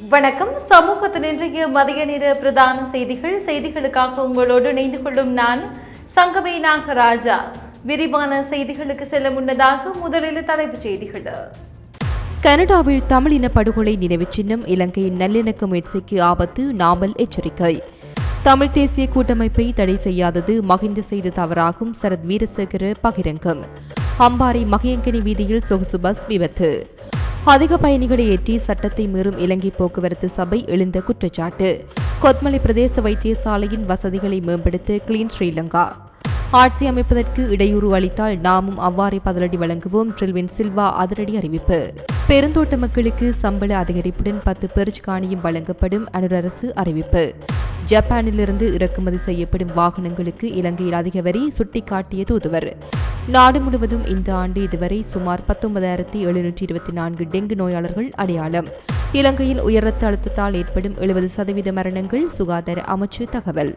வணக்கம். சமூகத்தின் இன்றைய மதிய நேர பிரதான செய்திகள். செய்திகளுக்காக உங்களோடு இணைந்து கொள்ளும் நான் சங்கமே நாகராஜா. விரிவான செய்திகளுக்கு செல்ல முன்னதாக முதலில் தலைப்புச் செய்திகள். கனடாவில் தமிழ் இன படுகொலை நினைவுச் சின்னம் இலங்கையின் நல்லிணக்க முயற்சிக்கு ஆபத்து நாமல் எச்சரிக்கை. தமிழ் தேசிய கூட்டமைப்பை தடை செய்யாதது மகிந்த செய்த தவறாகும் சரத் வீரசேகர பகிரங்கம். அம்பாறை மகியங்கனி வீதியில் சொகுசு பஸ் விபத்து. அதிக பயணிகளை ஏற்றி சட்டத்தை மீறும் இலங்கை போக்குவரத்து சபை எழுந்த குற்றச்சாட்டு. கொத்மலை பிரதேச வைத்தியசாலையின் வசதிகளை மேம்படுத்த கிளீன் ஸ்ரீலங்கா ஆட்சி அமைப்பதற்கு இடையூறு அளித்தால் நாமும் அவ்வாறே பதிலடி வழங்குவோம் ட்ரில்வின் சில்வா அதிரடி அறிவிப்பு. பெருந்தோட்ட மக்களுக்கு சம்பள அதிகரிப்புடன் பத்து பெர்ச் காணியும் வழங்கப்படும் அனுரரசு அறிவிப்பு. ஜப்பானிலிருந்து இறக்குமதி செய்யப்படும் வாகனங்களுக்கு இலங்கையில் அதிக வரி சுட்டிக்காட்டிய தூதுவர். நாடு முழுவதும் இந்த ஆண்டு இதுவரை சுமார் பத்தொன்பதாயிரத்தி எழுநூற்றி இருபத்தி நான்கு டெங்கு நோயாளர்கள் அடையாளம். இலங்கையில் உயர் ரத்த அழுத்தத்தால் ஏற்படும் எழுபது சதவீத மரணங்கள் சுகாதார அமைச்சு தகவல்.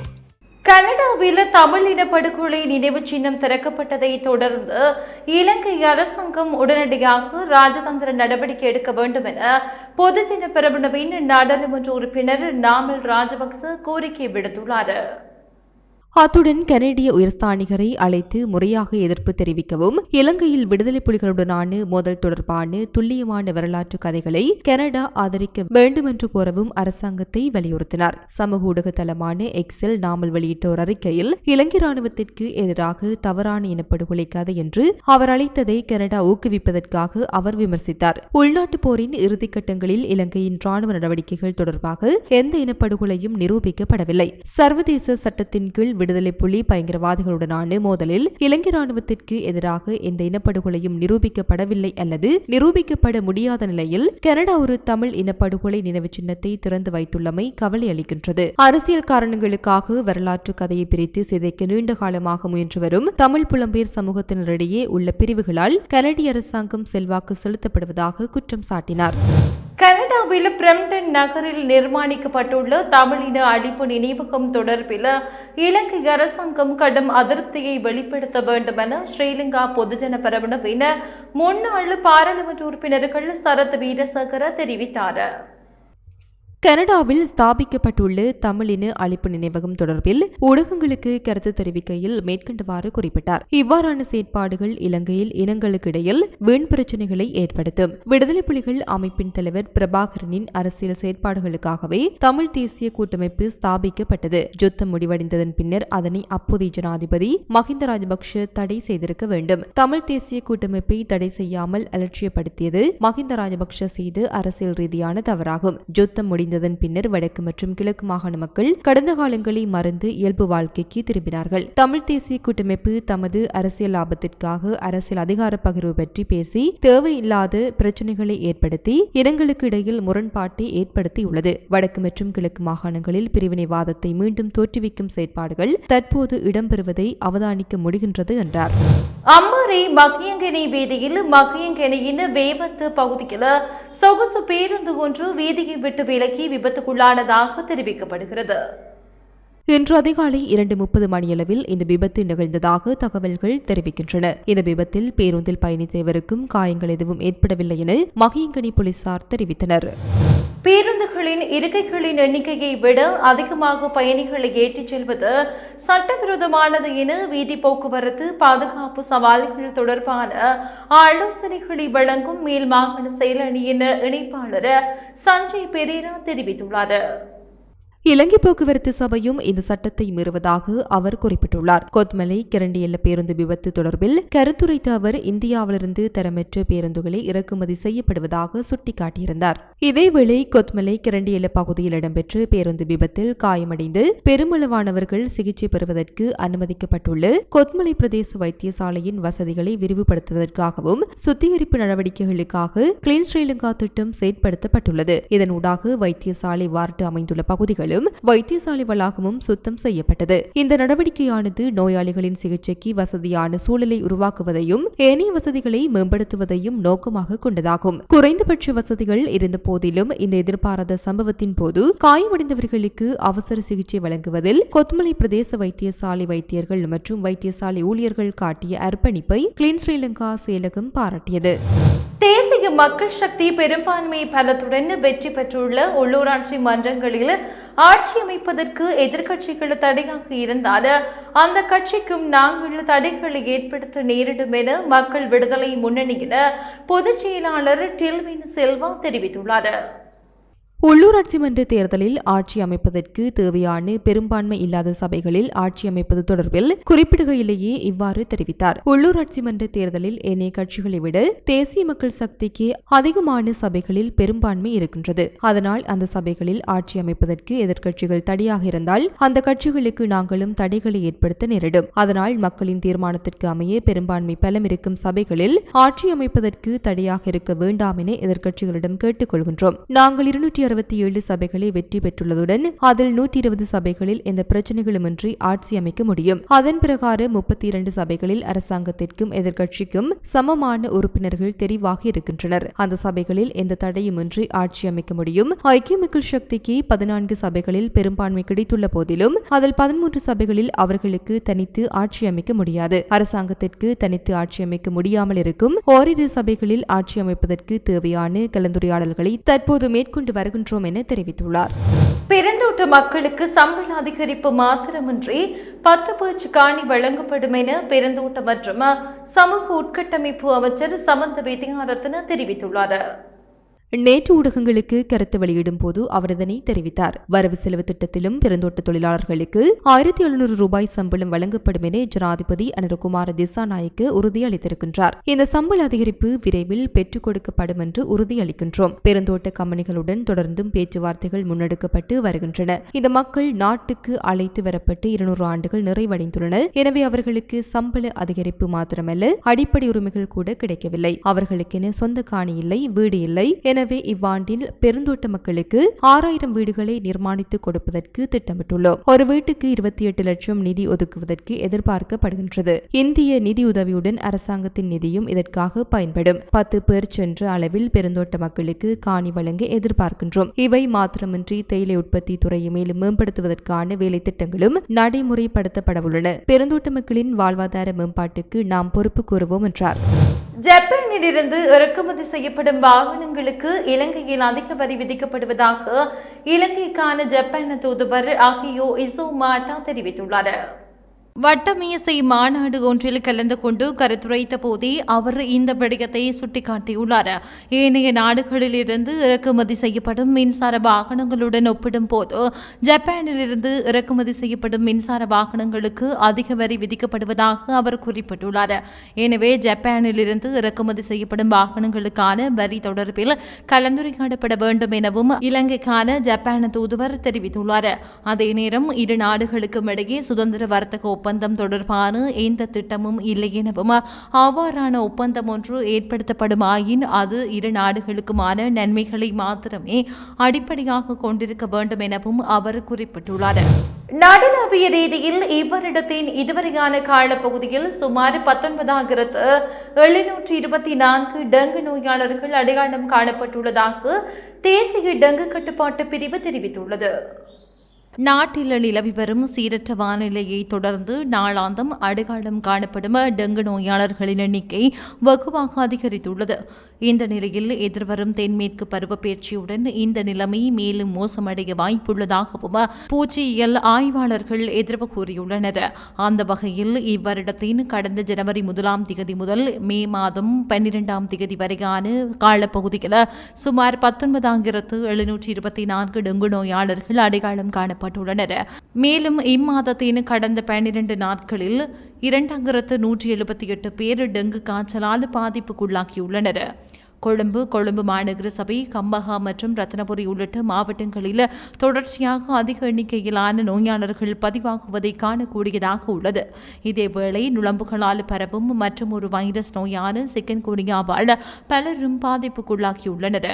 கனடாவில் தமிழ் இன படுகொலை நினைவு சின்னம் திறக்கப்பட்டதை தொடர்ந்து இலங்கை அரசாங்கம் உடனடியாக ராஜதந்திர நடவடிக்கை எடுக்க வேண்டும் என பொதுஜன பிரபுணவின் நாடாளுமன்ற உறுப்பினர் நாமல் ராஜபக்ச கோரிக்கை விடுத்துள்ளார். அத்துடன் கனேடிய உயர்ஸ்தானிகரை அழைத்து முறையாக எதிர்ப்பு தெரிவிக்கவும் இலங்கையில் விடுதலை புலிகளுடனான மோதல் தொடர்பான துல்லியமான வரலாற்று கதைகளை கனடா ஆதரிக்க வேண்டுமென்று கோரவும் அரசாங்கத்தை வலியுறுத்தினார். சமூக ஊடக தளமான எக்ஸில் நாமல் வெளியிட்ட ஒரு அறிக்கையில் இலங்கை ராணுவத்திற்கு எதிராக தவறான இனப்படுகொலை கதை என்று அவர் அழைத்ததை கனடா ஊக்குவிப்பதற்காக அவர் விமர்சித்தார். உள்நாட்டு போரின் இறுதிக்கட்டங்களில் இலங்கையின் ராணுவ நடவடிக்கைகள் தொடர்பாக எந்த இனப்படுகொலையும் நிரூபிக்கப்படவில்லை. சர்வதேச சட்டத்தின் கீழ் விடுதலை புலி பயங்கரவாதிகளுடனான மோதலில் இலங்கை ராணுவத்திற்கு எதிராக எந்த இனப்படுகொலையும் நிரூபிக்கப்படவில்லை அல்லது நிரூபிக்கப்பட முடியாத நிலையில் கனடா ஒரு தமிழ் இனப்படுகொலை நினைவு சின்னத்தை திறந்து வைத்துள்ளமை கவலை அளிக்கின்றது. அரசியல் காரணங்களுக்காக வரலாற்று கதையை பிரித்து சிதைக்க நீண்ட காலமாக முயன்று வரும் தமிழ் புலம்பெயர் சமூகத்தினரிடையே உள்ள பிரிவுகளால் கனடிய அரசாங்கம் செல்வாக்கு செலுத்தப்படுவதாக குற்றம் சாட்டினார். கனடாவில் பிரம்டன் நகரில் நிர்மாணிக்கப்பட்டுள்ள தமிழின அழிப்பு நினைவகம் தொடர்பில் இலங்கை அரசாங்கம் கடும் அதிருப்தியை வெளிப்படுத்த வேண்டும் என ஸ்ரீலங்கா பொதுஜன பிரபுணவின முன்னாள் பாராளுமன்ற உறுப்பினர்கள் சரத் வீரசேகர தெரிவித்தார். கனடாவில் ஸ்தாபிக்கப்பட்டுள்ள தமிழின அழிப்பு நினைவகம் தொடர்பில் ஊடகங்களுக்கு கருத்து தெரிவிக்கையில் மேற்கண்டவாறு குறிப்பிட்டார். இவ்வாறான செயற்பாடுகள் இலங்கையில் இனங்களுக்கிடையில் வீண் பிரச்சினைகளை ஏற்படுத்தும். விடுதலை புலிகள் அமைப்பின் தலைவர் பிரபாகரனின் அரசியல் செயற்பாடுகளுக்காகவே தமிழ் தேசிய கூட்டமைப்பு ஸ்தாபிக்கப்பட்டது. யுத்தம் முடிவடைந்ததன் பின்னர் அதனை அப்போதைய ஜனாதிபதி மஹிந்த ராஜபக்ஷ தடை செய்திருக்க வேண்டும். தமிழ் தேசிய கூட்டமைப்பை தடை செய்யாமல் அலட்சியப்படுத்தியது மஹிந்த ராஜபக்ஷ செய்து அரசியல் ரீதியான தவறாகும். யுத்தம் முடிந்ததன் பின்னர் வடக்கு மற்றும் கிழக்கு மாகாண மக்கள் கடந்த காலங்களை மறந்து இயல்பு வாழ்க்கைக்கு திரும்பினார்கள். தமிழ் தேசிய கூட்டமைப்பு தமது அரசியல் லாபத்திற்காக அரசியல் அதிகார பகிர்வு பற்றி பேசி தேவையில்லாத பிரச்சனைகளை ஏற்படுத்தி இனங்களுக்கு இடையில் முரண்பாட்டை ஏற்படுத்தியுள்ளது. வடக்கு மற்றும் கிழக்கு மாகாணங்களில் பிரிவினைவாதத்தை மீண்டும் தோற்றுவிக்கும் செயற்பாடுகள் தற்போது இடம்பெறுவதை அவதானிக்க முடிகின்றது என்றார். அம்மாறை மகியங்கனி வீதியில் மகியங்கனியின் வேவத்து பகுதியில் சொகுசு பேருந்து ஒன்று வீதியை விட்டு விலகி விபத்துக்குள்ளானதாக தெரிவிக்கப்படுகிறது. இன்று அதிகாலை இரண்டு முப்பது மணியளவில் இந்த விபத்து நிகழ்ந்ததாக தகவல்கள் தெரிவிக்கின்றன. இந்த விபத்தில் பேருந்தில் பயணித்தவருக்கும் காயங்கள் எதுவும் ஏற்படவில்லை என மகியங்கனி போலீசார் தெரிவித்தனர். பேருந்துகளின் இருக்கைகளின் எண்ணிக்கையை விட அதிகமாக பயணிகளை ஏற்றிச் செல்வது சட்டவிரோதமானது என வீதி போக்குவரத்து பாதுகாப்பு சவால்கள் தொடர்பான ஆலோசனைகளை வழங்கும் மேல் மாகாண செயலணியின் இணைப்பாளர் சஞ்சய் பெரேரா தெரிவித்துள்ளார். இலங்கை போக்குவரத்து சபையும் இந்த சட்டத்தை மீறுவதாக அவர் குறிப்பிட்டுள்ளார். கொத்மலை கிரண்டியல்ல பேருந்து விபத்து தொடர்பில் கருத்துரைத்த அவர் இந்தியாவிலிருந்து தரமற்ற பேருந்துகளை இறக்குமதி செய்யப்படுவதாக சுட்டிக்காட்டியிருந்தார். இதேவேளை கொத்மலை கிரண்டியல்ல பகுதியில் இடம்பெற்ற பேருந்து விபத்தில் காயமடைந்து பெருமளவானவர்கள் சிகிச்சை பெறுவதற்கு அனுமதிக்கப்பட்டுள்ள கொத்மலை பிரதேச வைத்தியசாலையின் வசதிகளை விரிவுபடுத்துவதற்காகவும் சுத்திகரிப்பு நடவடிக்கைகளுக்காக கிளீன் ஸ்ரீலங்கா திட்டம் செயற்படுத்தப்பட்டுள்ளது. இதனூடாக வைத்தியசாலை வார்டு அமைந்துள்ள பகுதிகளில் பகுதிகளும் வைத்தியசாலை வளாகமும் சுத்தம் செய்யப்பட்டது. இந்த நடவடிக்கையானது நோயாளிகளின் சிகிச்சைக்கு வசதியான சூழலை உருவாக்குவதையும் ஏனைய வசதிகளை மேம்படுத்துவதையும் நோக்கமாக கொண்டதாகும். குறைந்தபட்ச வசதிகள் இருந்த போதிலும் இந்த எதிர்பாராத சம்பவத்தின் போது காயமடைந்தவர்களுக்கு அவசர சிகிச்சை வழங்குவதில் கொத்மலை பிரதேச வைத்தியசாலை வைத்தியர்கள் மற்றும் வைத்தியசாலை ஊழியர்கள் காட்டிய அர்ப்பணிப்பை கிளீன் ஸ்ரீலங்கா செயலகம் பாராட்டியது. தேசிய மக்கள் சக்தி பெரும்பான்மை பலத்துடன் வெற்றி பெற்றுள்ள உள்ளூராட்சி மன்றங்களில் ஆட்சி அமைப்பதற்கு எதிர்க்கட்சிகள் தடையாக இருந்தால் அந்த கட்சிக்கும் நாங்கள் தடைகளை ஏற்படுத்த நேரிடும் என மக்கள் விடுதலை முன்னணியின் பொதுச் செயலாளர் டில்வின் செல்வா தெரிவித்துள்ளார். உள்ளூராட்சி மன்ற தேர்தலில் ஆட்சி அமைப்பதற்கு தேவையான பெரும்பான்மை இல்லாத சபைகளில் ஆட்சி அமைப்பது தொடர்பில் குறிப்பிடுகையிலேயே இவ்வாறு தெரிவித்தார். உள்ளூராட்சி மன்ற தேர்தலில் ஏனைய கட்சிகளை விட தேசிய மக்கள் சக்திக்கு அதிகமான சபைகளில் பெரும்பான்மை இருக்கின்றது. அதனால் அந்த சபைகளில் ஆட்சி அமைப்பதற்கு எதிர்க்கட்சிகள் தடையாக இருந்தால் அந்த கட்சிகளுக்கு நாங்களும் தடைகளை ஏற்படுத்த நேரிடும். அதனால் மக்களின் தீர்மானத்திற்கு அமைய பெரும்பான்மை பலம் இருக்கும் சபைகளில் ஆட்சி அமைப்பதற்கு தடையாக இருக்க வேண்டாம் என எதிர்க்கட்சிகளிடம் கேட்டுக்கொள்கின்றோம். நாங்கள் இருநூற்றி அறுபத்தி ஏழு சபைகளை வெற்றி பெற்றுள்ளதுடன் அதில் நூற்றி இருபது சபைகளில் எந்த பிரச்சனைகளுமின்றி ஆட்சி அமைக்க முடியும். அதன் பிரகாரம் முப்பத்தி இரண்டு சபைகளில் அரசாங்கத்திற்கும் எதிர்க்கட்சிக்கும் சமமான உறுப்பினர்கள் தெரிவாக இருக்கின்றனர். அந்த சபைகளில் எந்த தடையுமின்றி ஆட்சி அமைக்க முடியும். ஐக்கிய மக்கள் சக்திக்கு பதினான்கு சபைகளில் பெரும்பான்மை கிடைத்துள்ள போதிலும் அதில் பதிமூன்று சபைகளில் அவர்களுக்கு தனித்து ஆட்சி அமைக்க முடியாது. அரசாங்கத்திற்கு தனித்து ஆட்சி அமைக்க முடியாமல் இருக்கும். ஓரிரு சபைகளில் ஆட்சி அமைப்பதற்கு தேவையான கலந்துரையாடல்களை தற்போது மேற்கொண்டு வருகின்றோம் என தெரிவித்துள்ளார். பெருந்தோட்ட மக்களுக்கு சம்பள அதிகரிப்பு மாத்திரமின்றி பத்து பேச்சு காணி வழங்கப்படும் என பெருந்தோட்ட மற்றும் சமூக உட்கட்டமைப்பு அமைச்சர் சமந்த வித்யாரத்ன தெரிவித்துள்ளார். நேற்று ஊடகங்களுக்கு கருத்து வெளியிடும் போது அவர் இதனை தெரிவித்தார். வரவு செலவு திட்டத்திலும் பெருந்தோட்ட தொழிலாளர்களுக்கு ஆயிரத்தி எழுநூறு ரூபாய் சம்பளம் வழங்கப்படும் என ஜனாதிபதி அனுரகுமார திசாநாயக்கு உறுதியளித்திருக்கின்றார். இந்த சம்பள அதிகரிப்பு விரைவில் பெற்றுக் கொடுக்கப்படும் என்று உறுதியளிக்கின்றோம். பெருந்தோட்ட கம்பெனிகளுடன் தொடர்ந்தும் பேச்சுவார்த்தைகள் முன்னெடுக்கப்பட்டு வருகின்றன. இந்த மக்கள் நாட்டுக்கு அழைத்து வரப்பட்டு இருநூறு ஆண்டுகள் நிறைவடைந்துள்ளன. எனவே அவர்களுக்கு சம்பள அதிகரிப்பு மாத்திரமல்ல அடிப்படை உரிமைகள் கூட கிடைக்கவில்லை. அவர்களுக்கென சொந்த காணி இல்லை வீடு இல்லை என எனவே இவ்வாண்டில் பெருந்தோட்ட மக்களுக்கு ஆறாயிரம் வீடுகளை நிர்மாணித்து கொடுப்பதற்கு திட்டமிட்டுள்ளோம். ஒரு வீட்டுக்கு இருபத்தி எட்டு லட்சம் நிதி ஒதுக்குவதற்கு எதிர்பார்க்கப்படுகின்றது. இந்திய நிதியுதவியுடன் அரசாங்கத்தின் நிதியும் இதற்காக பயன்படும். பத்து பேர் சென்ற அளவில் பெருந்தோட்ட மக்களுக்கு காணி வழங்க எதிர்பார்க்கின்றோம். இவை மாத்திரமின்றி தேயிலை உற்பத்தி துறையை மேலும் மேம்படுத்துவதற்கான வேலை திட்டங்களும் நடைமுறைப்படுத்தப்படவுள்ளன. பெருந்தோட்ட மக்களின் வாழ்வாதார மேம்பாட்டுக்கு நாம் பொறுப்பு கூறுவோம் என்றார். ஜப்பானிலிருந்து இறக்குமதி செய்யப்படும் வாகனங்களுக்கு இலங்கையில் அதிக வரி விதிக்கப்படுவதாக இலங்கைக்கான ஜப்பான் தூதுவர் ஆகியோ இசோ மாட்டா தெரிவித்துள்ளார் வட்டமியசை மாநாடு ஒன்றில் கலந்து கொண்டு கருத்துரைத்த போதே அவர் இந்த விடயத்தை சுட்டிக்காட்டியுள்ளார். ஏனைய நாடுகளிலிருந்து இறக்குமதி செய்யப்படும் மின்சார வாகனங்களுடன் ஒப்பிடும் போது ஜப்பானிலிருந்து இறக்குமதி செய்யப்படும் மின்சார வாகனங்களுக்கு அதிக வரி விதிக்கப்படுவதாக அவர் குறிப்பிட்டுள்ளார். எனவே ஜப்பானிலிருந்து இறக்குமதி செய்யப்படும் வாகனங்களுக்கான வரி தொடர்பில் கலந்துரையாடப்பட வேண்டும் எனவும் இலங்கைக்கான ஜப்பான் தூதுவர் தெரிவித்துள்ளார். அதே நேரம் இரு நாடுகளுக்கும் இடையே சுதந்திர வர்த்தக ஒப்பந்தம் தொடர்பான எந்த திட்டமும் இல்லை எனவும். அவ்வாறான ஒப்பந்தம் ஒன்று ஏற்படுத்தப்படுமாயின் அது இரு நாடுகளுக்குமான நன்மைகளை மாத்திரமே அடிப்படையாக கொண்டிருக்க வேண்டும் எனவும் அவர் குறிப்பிட்டுள்ளார். நாடளாவிய ரீதியில் இவரிடத்தின் இதுவரையான காலப்பகுதியில் சுமார் பத்தொன்பதாயிரத்து எழுநூற்றி இருபத்தி நான்கு டெங்கு நோயாளர்கள் அடையாளம் காணப்பட்டுள்ளதாக தேசிய டெங்கு கட்டுப்பாட்டு பிரிவு தெரிவித்துள்ளது. நாட்டில் நிலவி வரும் சீரற்ற வானிலையை தொடர்ந்து நாளாந்தம் அடையாளம் காணப்படும் டெங்கு நோயாளர்களின் எண்ணிக்கை வெகுவாக அதிகரித்துள்ளது. இந்த நிலையில் எதிர்வரும் தென்மேற்கு பருவப்பெயர்ச்சியுடன் இந்த நிலைமை மேலும் மோசமடைய வாய்ப்புள்ளதாகவும் பூச்சியியல் ஆய்வாளர்கள் எதிர்வு கூறியுள்ளனர். அந்த வகையில் இவ்வருடத்தின் கடந்த ஜனவரி முதலாம் திகதி முதல் மே மாதம் பன்னிரெண்டாம் திகதி வரையான காலப்பகுதியில் சுமார் பத்தொன்பதாயிரத்து எழுநூற்றி இருபத்தி நான்கு டெங்கு நோயாளர்கள் அடையாளம் காணப்பட்டுள்ளனர். மேலும் இம்மாதத்தின் கடந்த பன்னிரண்டு நாட்களில் இரண்டாயிரத்து நூற்றி எழுபத்தி எட்டு பேர் டெங்கு காய்ச்சலால் பாதிப்புக்குள்ளாகியுள்ளனர். கொழும்பு கொழும்பு மாநகர சபை கம்பஹா மற்றும் ரத்னபுரி உள்ளிட்ட மாவட்டங்களில் தொடர்ச்சியாக அதிக எண்ணிக்கையிலான நோயாளர்கள் பதிவாகுவதை காணக்கூடியதாக உள்ளது. இதேவேளை நுழம்புகளால் பரவும் மற்றும் ஒரு வைரஸ் நோயான சிக்கன் குனியாவால் பலரும் பாதிப்புக்குள்ளாகியுள்ளனர்.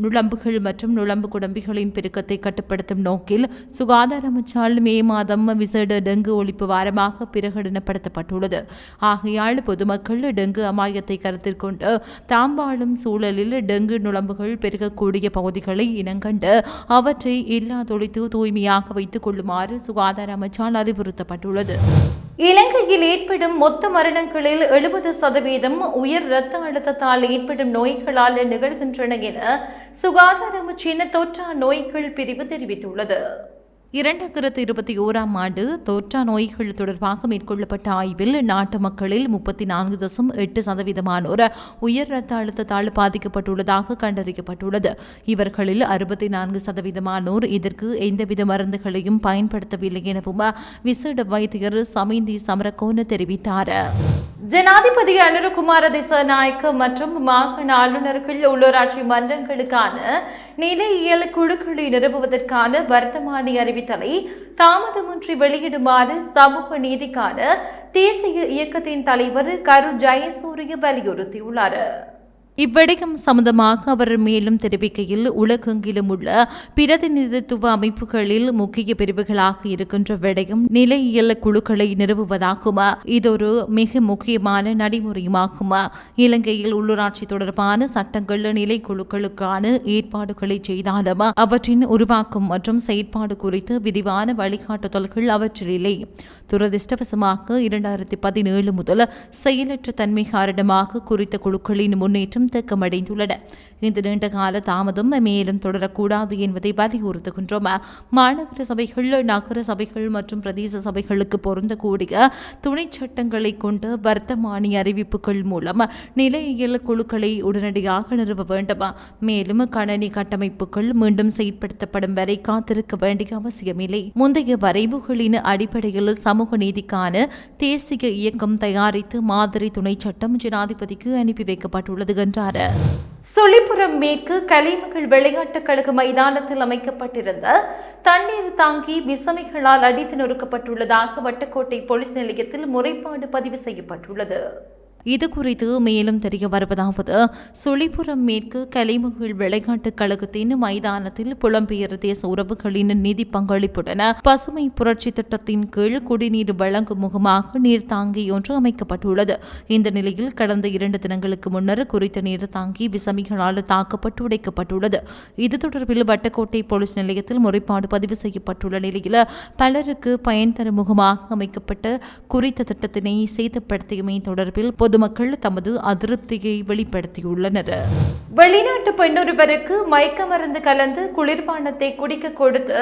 நுழம்புகள் மற்றும் நுழம்பு குடம்பிகளின் பெருக்கத்தை கட்டுப்படுத்தும் நோக்கில் சுகாதார அமைச்சால் மே மாதம் விசேட டெங்கு ஒழிப்பு வாரமாக பிரகடனப்படுத்தப்பட்டுள்ளது. ஆகையால் பொதுமக்கள் டெங்கு அமாயத்தை கருத்தில் கொண்டு தாம் வாழும் சூழலில் டெங்கு நுழம்புகள் பெருகக்கூடிய பகுதிகளை இனங்கண்டு அவற்றை இல்லாதொழித்து தூய்மையாக வைத்துக் கொள்ளுமாறு சுகாதார அமைச்சால் அறிவுறுத்தப்பட்டுள்ளது. இலங்கையில் ஏற்படும் மொத்த மரணங்களில் எழுபது சதவீதம் உயர் இரத்த அழுத்தத்தால் ஏற்படும் நோய்களால் நிகழ்கின்றன என சுகாதார அமைச்சின் தொற்றா நோய்கள் பிரிவு தெரிவித்துள்ளது. இரண்டாயிரத்து இருபத்தி ஓராம் ஆண்டு தொற்றா நோய்கள் தொடர்பாக மேற்கொள்ளப்பட்ட ஆய்வில் நாட்டு மக்களில் முப்பத்தி நான்கு தசம் எட்டு சதவீதமானோர் உயர் ரத்த அழுத்தத்தால் பாதிக்கப்பட்டுள்ளதாக கண்டறியப்பட்டுள்ளது. இவர்களில் அறுபத்தி நான்கு சதவீதமானோர் இதற்கு எந்தவித மருந்துகளையும் பயன்படுத்தவில்லை எனவும் விசேட வைத்தியர் சமிந்தி சமரகோன தெரிவித்தார். ஜனாதிபதி அனுரகுமார திசாநாயக்க மற்றும் மாகாண ஆளுநர்கள் உள்ளூராட்சி மன்றங்களுக்கான நிலையியல் குழுக்களை நிறுவுவதற்கான வர்த்தமானி அறிவித்தலை தாமதமின்றி வெளியிடுமாறு சமூக நீதிக்கான தேசிய இயக்கத்தின் தலைவர் கரு ஜெயசூரிய வலியுறுத்தியுள்ளார். இவ்விடயம் சம்பந்தமாக அவர் மேலும் தெரிவிக்கையில் உலகெங்கிலும் உள்ள பிரதிநிதித்துவ அமைப்புகளில் முக்கிய பிரிவுகளாக இருக்கின்ற விடயம் நிலையியல் குழுக்களை நிறுவுவதாகும். இதொரு மிக முக்கியமான நடைமுறையுமாகும். இலங்கையில் உள்ளூராட்சி தொடர்பான சட்டங்கள் நிலை குழுக்களுக்கான ஏற்பாடுகளை செய்தாலும் அவற்றின் உருவாக்கம் மற்றும் செயற்பாடு குறித்து விரிவான வழிகாட்டுதல்கள் அவற்றில் இல்லை. துரதிருஷ்டவசமாக இரண்டாயிரத்தி பதினேழு முதல் செயலற்ற தன்மை காரணமாக குறித்த குழுக்களின் முன்னேற்றம் தேக்கமடைந்துள்ளன. இந்த நீண்ட கால தாமதம் மேலும் தொடரக்கூடாது என்பதை வலியுறுத்துகின்றோம். மாநகர சபைகள் நகர சபைகள் மற்றும் பிரதேச சபைகளுக்கு பொருந்தக்கூடிய துணை சட்டங்களை கொண்டு வர்த்தமானி அறிவிப்புகள் மூலம் நிலையியல் குழுக்களை உடனடியாக நிறுவ வேண்டும். மேலும் கணனி கட்டமைப்புகள் மீண்டும் செயற்படுத்தப்படும் வரை காத்திருக்க வேண்டிய அவசியமில்லை. முந்தைய வரைவுகளின் அடிப்படையில் சமூக நீதிக்கான தேசிய இயக்கம் தயாரித்து மாதிரி துணை சட்டம் ஜனாதிபதிக்கு அனுப்பி வைக்கப்பட்டுள்ளது என்றார். சொலிபுரம் மேற்கு கலைமகள் விளையாட்டுக் கழக மைதானத்தில் அமைக்கப்பட்டிருந்த தண்ணீர் தாங்கி விசமைகளால் அடித்து நொறுக்கப்பட்டுள்ளதாக வட்டக்கோட்டை போலீஸ் நிலையத்தில் முறைப்பாடு பதிவு செய்யப்பட்டுள்ளது. இது குறித்து மேலும் தெரிய வருவதாவது சுழிபுரம் மேற்கு கலைமகள் விளையாட்டுக் கழகத்தின் மைதானத்தில் புலம்பெயர் தேச உறவுகளின் நிதி பங்களிப்புடன் பசுமை புரட்சி திட்டத்தின் கீழ் குடிநீர் வழங்கும் முகமாக நீர்த்தாங்கி ஒன்று அமைக்கப்பட்டுள்ளது. இந்த நிலையில் கடந்த இரண்டு தினங்களுக்கு முன்னர் குறித்த நீர்த்தாங்கி விசமிகளால் தாக்கப்பட்டு உடைக்கப்பட்டுள்ளது. இது தொடர்பில் வட்டக்கோட்டை போலீஸ் நிலையத்தில் முறைப்பாடு பதிவு செய்யப்பட்டுள்ள நிலையில் பலருக்கு பயன் தரும் முகமாக அமைக்கப்பட்ட குறித்த திட்டத்தினை சேதப்படுத்தியமை தொடர்பில் பொதுமக்கள் தமது அதிருப்தியை வெளிப்படுத்தியுள்ளனர். வெளிநாட்டு பெண்ணொருவருக்கு மயக்க மருந்து கலந்து குளிர்பானத்தை குடிக்க கொடுத்து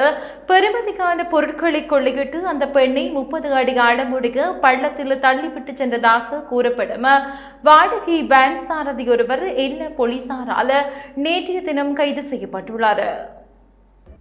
பெருமதிக்கான பொருட்களை கொள்ளையிட்டு அந்த பெண்ணை முப்பது அடி ஆழமுடைய பள்ளத்தில் தள்ளிவிட்டு சென்றதாக கூறப்படும். வாடகை வேன் சாரதி ஒருவர் என்ன போலீசாரால் நேற்றைய தினம் கைது செய்யப்பட்டுள்ளார்.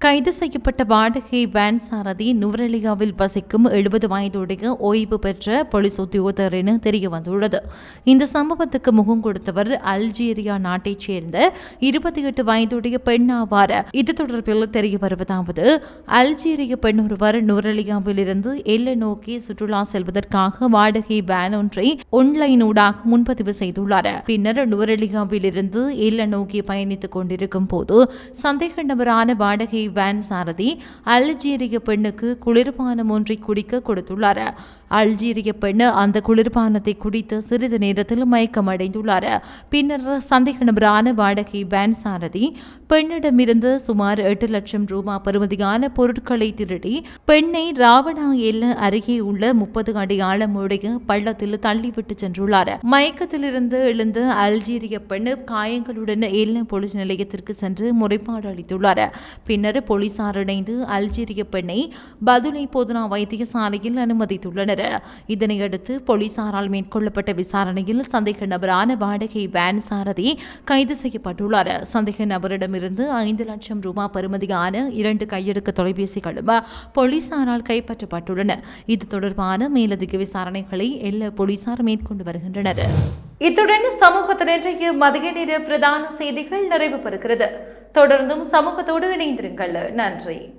கைது செய்யப்பட்ட வாடகை வேன் சாரதி நுவரெலியாவில் வசிக்கும் எழுபது வயதுடைய ஓய்வு பெற்ற போலீஸ் உத்தியோகத்தர் என தெரிய வந்துள்ளது இந்த சம்பவத்துக்கு முகம் கொடுத்தவர் அல்ஜீரியா நாட்டைச் சேர்ந்த இருபத்தி எட்டு வயதுடைய பெண் ஆவார் இது தொடர்பில் தெரிய வருவதாவது அல்ஜீரிய பெண் ஒருவர் நுவரெலியாவில் இருந்து எல்லை நோக்கி சுற்றுலா செல்வதற்காக வாடகை வேன் ஒன்றை ஒன்லைன் ஊடாக முன்பதிவு செய்துள்ளார். பின்னர் நுவரெலியாவில் இருந்து எல்லை நோக்கி பயணித்துக் கொண்டிருக்கும் போது சந்தேக நபரான வாடகை வேன் சாரதி அல்ஜீரிய பெண்ணுக்கு குளிர்பானம் ஒன்றை குடிக்க கொடுத்துள்ளார். அல்ஜீரிய பெண் அந்த குளிர்பானத்தை குடித்து சிறிது நேரத்தில் மயக்கமடைந்துள்ளார். பின்னர் சந்தேக நபரான வாடகை வேன் சாரதி பெண்ணிடமிருந்து சுமார் எட்டு லட்சம் ரூபாய் பெறுமதியான பொருட்களை திருடி பெண்ணை ராவணா எல்ல அருகே உள்ள முப்பது அடி ஆழமுடைய பள்ளத்தில் தள்ளிவிட்டு சென்றுள்ளார். மயக்கத்திலிருந்து எழுந்த அல்ஜீரிய பெண் காயங்களுடன் எல்ல போலீஸ் நிலையத்திற்கு சென்று முறைப்பாடு அளித்துள்ளார். பின்னர் போலீசார் இணைந்து அல்ஜீரிய பெண்ணை பதுளை போதனா வைத்தியசாலையில் அனுமதித்துள்ளனர். இதனையடுத்து போலீசாரால் மேற்கொள்ளப்பட்ட விசாரணையில் சந்தேக நபரான வாடகை வேன் சாரதி கைது செய்யப்பட்டுள்ளார். சந்தேக நபரிடமிருந்து ஐந்து லட்சம் ரூபாய் பெறுமதியான இரண்டு கையெடுக்க தொலைபேசிகளும் போலீசாரால் கைப்பற்றப்பட்டுள்ளன. இது தொடர்பான மேலதிக விசாரணைகளை எல்லா போலீசார் மேற்கொண்டு வருகின்றனர். இத்துடன் சமூகத்தின் இன்றைய மதிய நேர பிரதான செய்திகள் நிறைவு பெறுகிறது தொடர்ந்தும் சமூகத்தோடு இணைந்திருங்கள். நன்றி.